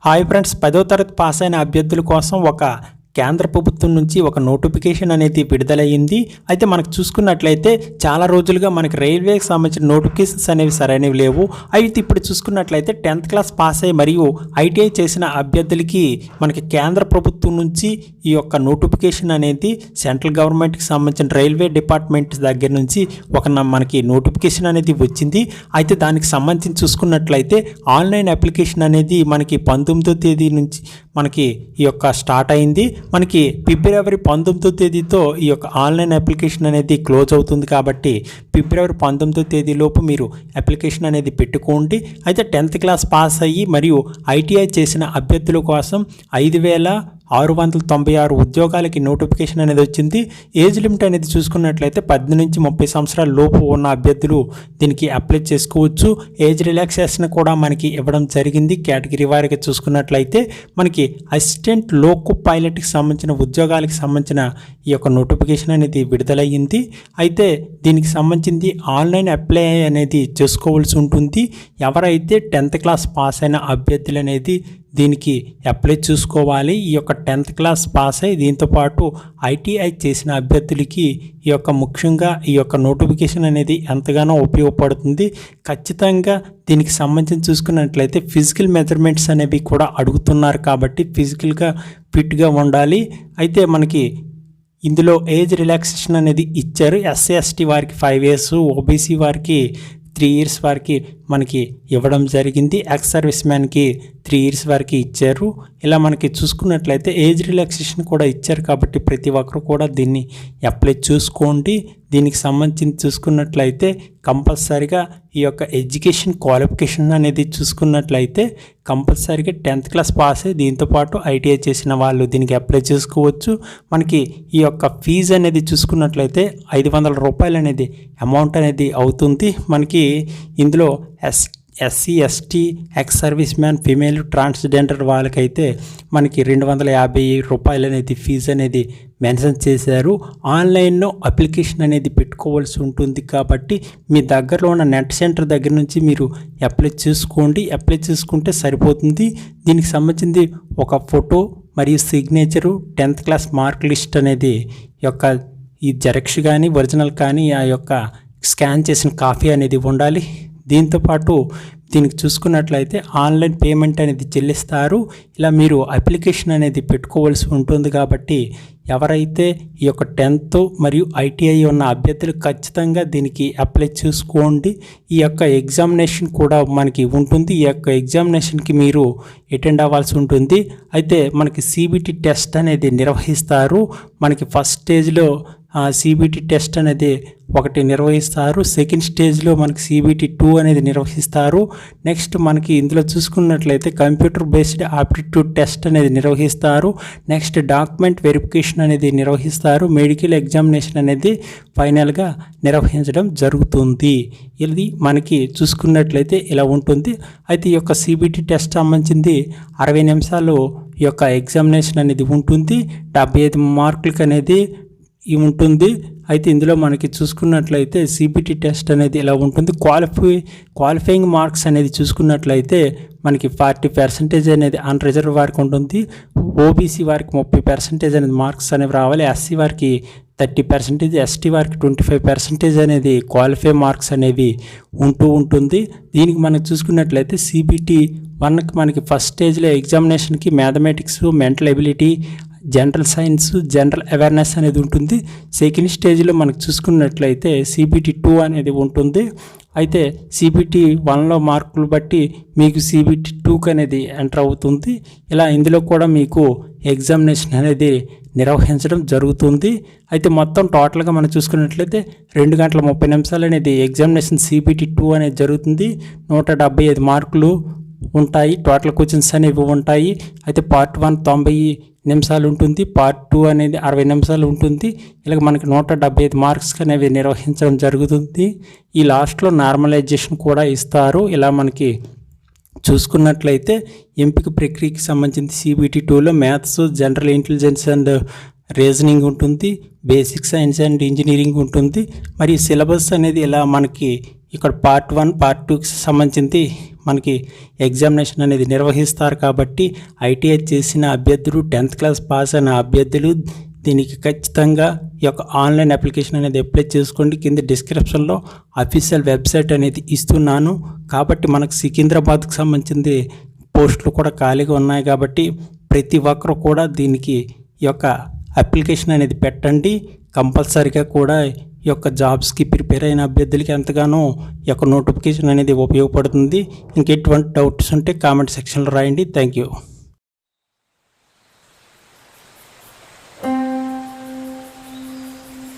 Hi friends పదో తరగతి pass అయిన అభ్యర్థుల కోసం ఒక కేంద్ర ప్రభుత్వం నుంచి ఒక నోటిఫికేషన్ అనేది విడుదలయ్యింది. అయితే మనకు చూసుకున్నట్లయితే చాలా రోజులుగా మనకి రైల్వేకి సంబంధించిన నోటిఫికేషన్స్ అనేవి సరైనవి లేవు. అయితే ఇప్పుడు చూసుకున్నట్లయితే టెన్త్ క్లాస్ పాస్ అయ్యి మరియు ఐటీఐ చేసిన అభ్యర్థులకి మనకి కేంద్ర ప్రభుత్వం నుంచి ఈ యొక్క నోటిఫికేషన్ అనేది సెంట్రల్ గవర్నమెంట్కి సంబంధించిన రైల్వే డిపార్ట్మెంట్ దగ్గర నుంచి ఒక మనకి నోటిఫికేషన్ అనేది వచ్చింది. అయితే దానికి సంబంధించి చూసుకున్నట్లయితే ఆన్లైన్ అప్లికేషన్ అనేది మనకి పంతొమ్మిదో తేదీ నుంచి మనకి ఈ యొక్క స్టార్ట్ అయింది. మనకి ఫిబ్రవరి పంతొమ్మిదో తేదీతో ఈ యొక్క ఆన్లైన్ అప్లికేషన్ అనేది క్లోజ్ అవుతుంది కాబట్టి ఫిబ్రవరి పంతొమ్మిదో తేదీలోపు మీరు అప్లికేషన్ అనేది పెట్టుకోండి. అయితే టెన్త్ క్లాస్ పాస్ అయ్యి మరియు ఐటీఐ చేసిన అభ్యర్థుల కోసం ఐదు వేల ఆరు వందల తొంభై ఆరు ఉద్యోగాలకి నోటిఫికేషన్ అనేది వచ్చింది. ఏజ్ లిమిట్ అనేది చూసుకున్నట్లయితే పద్దెనిమిది నుంచి ముప్పై సంవత్సరాల లోపు ఉన్న అభ్యర్థులు దీనికి అప్లై చేసుకోవచ్చు. ఏజ్ రిలాక్సేషన్ కూడా మనకి ఇవ్వడం జరిగింది. కేటగిరీ వారికి చూసుకున్నట్లయితే మనకి అసిస్టెంట్ లోకు పైలట్కి సంబంధించిన ఉద్యోగాలకు సంబంధించిన ఈ యొక్క నోటిఫికేషన్ అనేది విడుదలయ్యింది. అయితే దీనికి సంబంధించి ఆన్లైన్ అప్లై అనేది చేసుకోవాల్సి ఉంటుంది. ఎవరైతే టెన్త్ క్లాస్ పాస్ అయిన అభ్యర్థులు అనేది దీనికి అప్లై చూసుకోవాలి. ఈ యొక్క టెన్త్ క్లాస్ పాస్ అయ్యి దీంతో పాటు ఐటీఐ చేసిన అభ్యర్థులకి ఈ యొక్క ముఖ్యంగా ఈ యొక్క నోటిఫికేషన్ అనేది ఎంతగానో ఉపయోగపడుతుంది. ఖచ్చితంగా దీనికి సంబంధించి చూసుకున్నట్లయితే ఫిజికల్ మెజర్మెంట్స్ అనేవి కూడా అడుగుతున్నారు కాబట్టి ఫిజికల్గా ఫిట్గా ఉండాలి. అయితే మనకి ఇందులో ఏజ్ రిలాక్సేషన్ అనేది ఇచ్చారు. ఎస్సీ ఎస్టీ వారికి ఫైవ్ ఇయర్స్ ఓబీసీ వారికి త్రీ ఇయర్స్ వారికి మనకి ఇవ్వడం జరిగింది. ఎక్స్ సర్వీస్ మ్యాన్కి త్రీ ఇయర్స్ వరకు ఇచ్చారు. ఇలా మనకి చూసుకున్నట్లయితే ఏజ్ రిలాక్సేషన్ కూడా ఇచ్చారు కాబట్టి ప్రతి ఒక్కరు కూడా దీన్ని అప్లై చూసుకోండి. దీనికి సంబంధించి చూసుకున్నట్లయితే కంపల్సరిగా ఈ యొక్క ఎడ్యుకేషన్ క్వాలిఫికేషన్ అనేది చూసుకున్నట్లయితే కంపల్సరిగా టెన్త్ క్లాస్ పాస్. అయ్యి దీంతోపాటు ఐటీఐ చేసిన వాళ్ళు దీనికి అప్లై చేసుకోవచ్చు. మనకి ఈ యొక్క ఫీజు అనేది చూసుకున్నట్లయితే ఐదు వందల రూపాయలు అనేది అమౌంట్ అనేది అవుతుంది. మనకి ఇందులో S SC ST ex service man female transgender వాళ్ళకైతే మనకి రెండు వందల యాభై రూపాయలు అనేది ఫీజు అనేది మెన్షన్ చేశారు. ఆన్లైన్లో అప్లికేషన్ అనేది పెట్టుకోవాల్సి ఉంటుంది కాబట్టి మీ దగ్గరలో ఉన్న నెట్ సెంటర్ దగ్గర నుంచి మీరు అప్లై చేసుకోండి. అప్లై చేసుకుంటే సరిపోతుంది. దీనికి సంబంధించి ఒక ఫోటో మరియు signature tenth class mark list అనేది యొక్క ఈ జెరాక్స్ కానీ ఒరిజినల్ కానీ ఆ యొక్క స్కాన్ చేసిన కాపీ అనేది ఉండాలి. దీంతోపాటు దీనికి చూసుకున్నట్లయితే ఆన్లైన్ పేమెంట్ అనేది చెల్లిస్తారు. ఇలా మీరు అప్లికేషన్ అనేది పెట్టుకోవాల్సి ఉంటుంది కాబట్టి ఎవరైతే ఈ యొక్క టెన్త్ మరియు ఐటీఐ ఉన్న అభ్యర్థులు ఖచ్చితంగా దీనికి అప్లై చేసుకోండి. ఈ యొక్క ఎగ్జామినేషన్ కూడా మనకి ఉంటుంది. ఈ యొక్క ఎగ్జామినేషన్కి మీరు అటెండ్ అవ్వాల్సి ఉంటుంది. అయితే మనకి సిబిటి టెస్ట్ అనేది నిర్వహిస్తారు. మనకి ఫస్ట్ స్టేజ్లో సిబిటి టెస్ట్ అనేది ఒకటి నిర్వహిస్తారు. సెకండ్ స్టేజ్లో మనకి సిబిటి టూ అనేది నిర్వహిస్తారు. నెక్స్ట్ మనకి ఇందులో చూసుకున్నట్లయితే కంప్యూటర్ బేస్డ్ ఆప్టిట్యూడ్ టెస్ట్ అనేది నిర్వహిస్తారు. నెక్స్ట్ డాక్యుమెంట్ వెరిఫికేషన్ అనేది నిర్వహిస్తారు. మెడికల్ ఎగ్జామినేషన్ అనేది ఫైనల్గా నిర్వహించడం జరుగుతుంది. ఇది మనకి చూసుకున్నట్లయితే ఇలా ఉంటుంది. అయితే ఈ యొక్క సిబిటి టెస్ట్ సంబంధించింది అరవై నిమిషాలు ఈ యొక్క ఎగ్జామినేషన్ అనేది ఉంటుంది. డెబ్బై ఐదు మార్కులకి అనేది ఉంటుంది. అయితే ఇందులో మనకి చూసుకున్నట్లయితే సిబిటి టెస్ట్ అనేది ఇలా ఉంటుంది? క్వాలిఫై క్వాలిఫైయింగ్ మార్క్స్ అనేది చూసుకున్నట్లయితే మనకి ఫార్టీ పర్సెంటేజ్ అనేది అన్ రిజర్వ్ వారికి ఉంటుంది. ఓబీసీ వారికి ముప్పై పర్సెంటేజ్ అనేది మార్క్స్ అనేవి రావాలి. ఎస్సీ వారికి థర్టీ పర్సెంటేజ్ ఎస్టీ వారికి ట్వంటీ ఫైవ్ పర్సెంటేజ్ అనేది క్వాలిఫై మార్క్స్ అనేవి ఉంటూ ఉంటుంది. దీనికి మనం చూసుకున్నట్లయితే సిబిటి వన్కి మనకి ఫస్ట్ స్టేజ్లో ఎగ్జామినేషన్కి mathematics mental ability general science general awareness అనేది ఉంటుంది. సెకండ్ స్టేజ్లో మనకు చూసుకున్నట్లయితే సిబిటి టూ అనేది ఉంటుంది. అయితే సిబిటి వన్లో మార్కులు బట్టి మీకు సిబిటి టూకి అనేది ఎంటర్ అవుతుంది. ఇలా ఇందులో కూడా మీకు ఎగ్జామినేషన్ అనేది నిర్వహించడం జరుగుతుంది. అయితే మొత్తం టోటల్గా మనం చూసుకున్నట్లయితే రెండు గంటల ముప్పై నిమిషాలు అనేది ఎగ్జామినేషన్ సిబిటి టూ అనేది జరుగుతుంది. నూట డెబ్బై ఐదు మార్కులు ఉంటాయి. టోటల్ క్వశ్చన్స్ అనేవి ఉంటాయి. అయితే పార్ట్ వన్ తొంభై నిమిషాలు ఉంటుంది పార్ట్ టూ అనేది అరవై నిమిషాలు ఉంటుంది ఇలాగ మనకి నూట డెబ్బై ఐదు మార్క్స్ అనేవి నిర్వహించడం జరుగుతుంది. ఈ లాస్ట్లో నార్మలైజేషన్ కూడా ఇస్తారు. ఇలా మనకి చూసుకున్నట్లయితే ఎంపిక ప్రక్రియకి సంబంధించి సిబిటి టూలో maths general intelligence and reasoning ఉంటుంది. బేసిక్ సైన్స్ అండ్ ఇంజనీరింగ్ ఉంటుంది. మరియు సిలబస్ అనేది ఇలా మనకి ఇక్కడ పార్ట్ వన్ పార్ట్ టూకి సంబంధించి మనకి ఎగ్జామినేషన్ అనేది నిర్వహిస్తారు కాబట్టి ఐటీఐ చేసిన అభ్యర్థులు టెన్త్ క్లాస్ పాస్ అయిన అభ్యర్థులు దీనికి ఖచ్చితంగా ఈ యొక్క ఆన్లైన్ అప్లికేషన్ అనేది అప్లై చేసుకోండి. కింద డిస్క్రిప్షన్లో అఫీషియల్ వెబ్సైట్ అనేది ఇస్తున్నాను. కాబట్టి మనకు సికింద్రాబాద్కు సంబంధించింది పోస్టులు కూడా ఖాళీగా ఉన్నాయి కాబట్టి ప్రతి ఒక్కరు కూడా దీనికి ఈ యొక్క అప్లికేషన్ అనేది పెట్టండి. కంపల్సరీగా కూడా యొక్క జాబ్స్కి ప్రిపేర్ అయిన అభ్యర్థులకి ఎంతగానో ఈ యొక్క నోటిఫికేషన్ అనేది ఉపయోగపడుతుంది. ఇంకెటువంటి డౌట్స్ ఉంటే కామెంట్ సెక్షన్లో రాయండి. Thank you